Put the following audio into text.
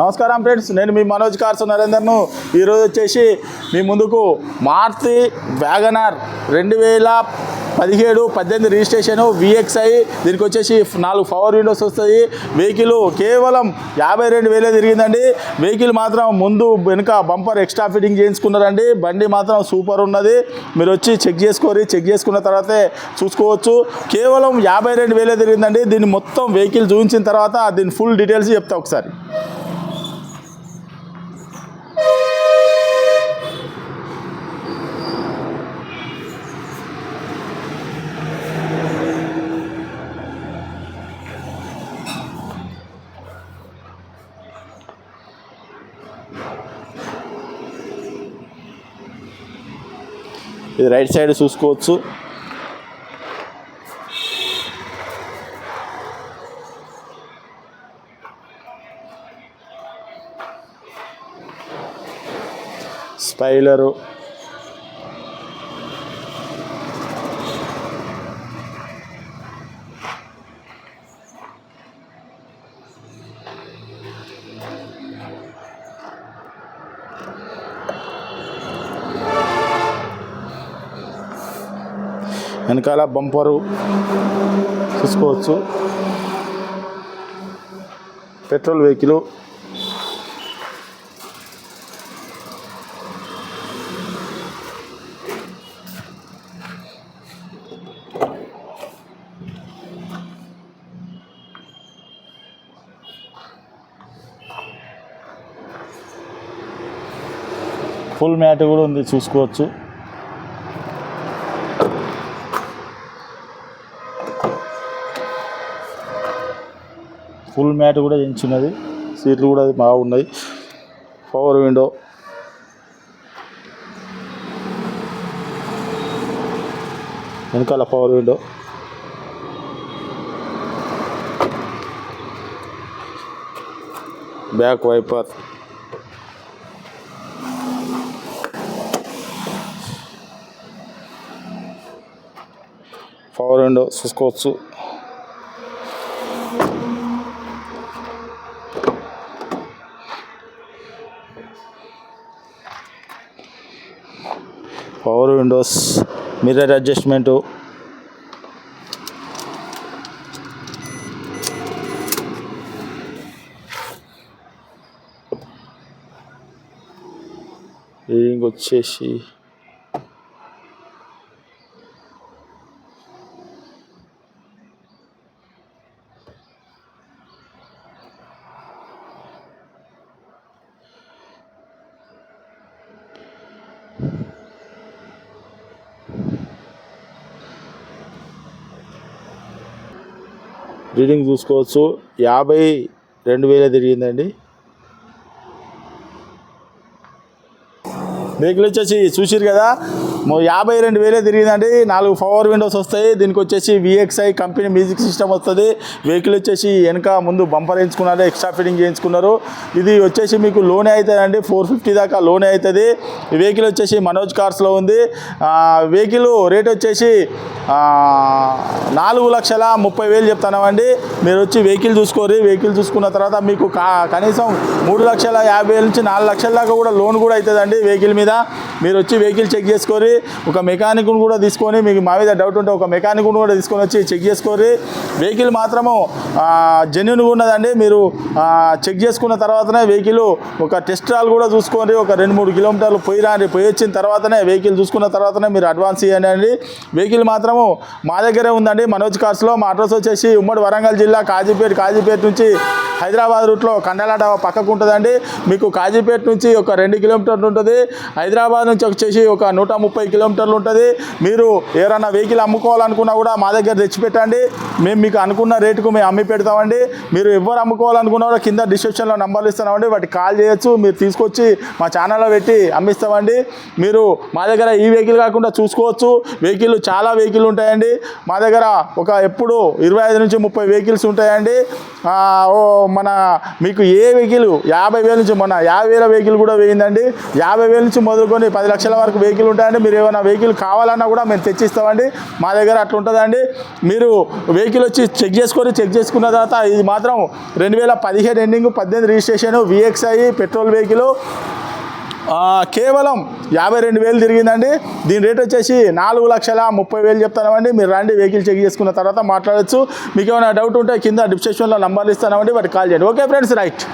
నమస్కారం ఫ్రెండ్స్ నేను మీ మనోజ్ కార్సు నరేందర్ను. ఈరోజు వచ్చేసి మీ ముందుకు మార్తి వ్యాగనార్ రెండు వేల పదిహేడు పద్దెనిమిది రిజిస్ట్రేషన్ విఎక్స్ఐ దీనికి వచ్చేసి నాలుగు పవర్ విండోస్ వస్తాయి. వెహికల్ కేవలం యాభై రెండు వేలే తిరిగిందండి. వెహికల్ మాత్రం ముందు వెనుక బంపర్ ఎక్స్ట్రా ఫిట్టింగ్ చేయించుకున్నారండి. బండి మాత్రం సూపర్ ఉన్నది. మీరు వచ్చి చెక్ చేసుకోరి చెక్ చేసుకున్న తర్వాతే చూసుకోవచ్చు. కేవలం యాభై రెండు వేలే తిరిగిందండి. దీన్ని మొత్తం వెహికల్ చూపించిన తర్వాత దీని ఫుల్ డీటెయిల్స్ చెప్తా ఒకసారి. ఇది రైట్ సైడ్ చూసుకోవచ్చు. స్పైలరు. వెనకాల బంపరు చూసుకోవచ్చు. Petrol vehicle. ఫుల్ మ్యాట్ కూడా ఉంది చూసుకోవచ్చు. ఫుల్ మ్యాట్ కూడా ఎంచున్నది సీట్లు కూడా బాగున్నాయి. పవర్ విండో వెనకాల power window back wiper power window చూసుకోవచ్చు పవర్ విండోస్ మిర్రర్ అడ్జస్ట్మెంటు. ఇంకొచ్చేసి రీడింగ్ చూసుకోవచ్చు. యాభై రెండు వేల తిరిగిందండి. వెహికల్ వచ్చేసి చూసిరు కదా? యాభై రెండు వేలే తిరిగిందండి. నాలుగు పవర్ విండోస్ వస్తాయి. దీనికి వచ్చేసి విఎక్స్ఐ కంపెనీ మ్యూజిక్ సిస్టమ్ వస్తుంది. వెహికల్ వచ్చేసి వెనక ముందు బంపర్ వేయించుకున్నారు. ఎక్స్ట్రా ఫిట్టింగ్ చేయించుకున్నారు. ఇది వచ్చేసి మీకు లోనే అవుతుందండి ఫోర్ ఫిఫ్టీ దాకా లోనే అవుతుంది వెహికల్ వచ్చేసి మనోజ్ కార్స్లో ఉంది. వెహికల్ రేట్ వచ్చేసి నాలుగు లక్షల ముప్పై వేలు చెప్తున్నామండి. మీరు వచ్చి వెహికల్ చూసుకోరు వెహికల్ చూసుకున్న తర్వాత మీకు కనీసం మూడు లక్షల యాభై వేల నుంచి నాలుగు లక్షల దాకా కూడా లోన్ కూడా అవుతుందండి వెహికల్ మీద. మీరు వచ్చి వెహికల్ చెక్ చేసుకొని ఒక మెకానిక్ను కూడా తీసుకొని మీకు మా మీద డౌట్ ఉంటే ఒక మెకానిక్ను కూడా తీసుకొని వచ్చి చెక్ చేసుకోరి వెహికల్ మాత్రము జెన్యున్గా ఉన్నదండి. మీరు చెక్ చేసుకున్న తర్వాతనే వెహికల్ ఒక టెస్ట్ రాల్ కూడా చూసుకోండి. ఒక రెండు మూడు కిలోమీటర్లు పోయి రాండి. పోయి వచ్చిన తర్వాతనే వెహికల్ చూసుకున్న తర్వాతనే మీరు అడ్వాన్స్ ఇవ్వండి. అండి వెహికల్ మాత్రము మా దగ్గరే ఉందండి. మనోజ్ కార్స్లో మా అడ్రస్ వచ్చేసి ఉమ్మడి వరంగల్ జిల్లా కాజీపేట కాజీపేట నుంచి హైదరాబాద్ రూట్లో కండలాట పక్కకు ఉంటుందండి. మీకు కాజీపేట నుంచి ఒక రెండు కిలోమీటర్లు ఉంటుంది. హైదరాబాద్ నుంచి వచ్చేసి ఒక నూట ముప్పై కిలోమీటర్లు ఉంటుంది. మీరు ఏదైనా వెహికల్ అమ్ముకోవాలనుకున్నా కూడా మా దగ్గర తెచ్చిపెట్టండి. మేము మీకు అనుకున్న రేటుకు మేము అమ్మి పెడతామండి. మీరు ఎవరు అమ్ముకోవాలనుకున్నా కూడా కింద డిస్క్రిప్షన్లో నంబర్లు ఇస్తున్నామండి. వాటికి కాల్ చేయొచ్చు. మీరు తీసుకొచ్చి మా ఛానల్లో పెట్టి అమ్మిస్తామండి. మీరు మా దగ్గర ఈ వెహికల్ కాకుండా చూసుకోవచ్చు. వెహికల్ చాలా వెహికల్ ఉంటాయండి. మా దగ్గర ఒక ఎప్పుడు ఇరవై ఐదు నుంచి ముప్పై వెహికల్స్ ఉంటాయండి. ఓ మన మీకు ఏ వెహికల్ యాభై వేల నుంచి మొన్న యాభై వేల వెహికల్ కూడా వేయిందండి. యాభై వేల నుంచి మొదలుకొని పది లక్షల వరకు వెహికల్ ఉంటాయండి. మీరు ఏమైనా వెహికల్ కావాలన్నా కూడా మేము తెచ్చిస్తామండి. మా దగ్గర అట్లా ఉంటుందండి మీరు వెహికల్ వచ్చి చెక్ చేసుకొని చెక్ చేసుకున్న తర్వాత ఇది మాత్రం రెండు వేల పదిహేను ఎండింగ్ పద్దెనిమిది రిజిస్ట్రేషన్ విఎక్స్ఐ పెట్రోల్ వెహికల్. కేవలం యాభై రెండు వేలు తిరిగిందండి. దీని రేట్ వచ్చేసి నాలుగు లక్షల ముప్పై వేలు చెప్తానండి మీరు రండి వెహికల్ చెక్ చేసుకున్న తర్వాత మాట్లాడొచ్చు. మీకు ఏమైనా డౌట్ ఉంటే కింద డిస్క్రిప్షన్లో నంబర్లు ఇస్తానండి వాటికి కాల్ చేయండి. Okay friends right.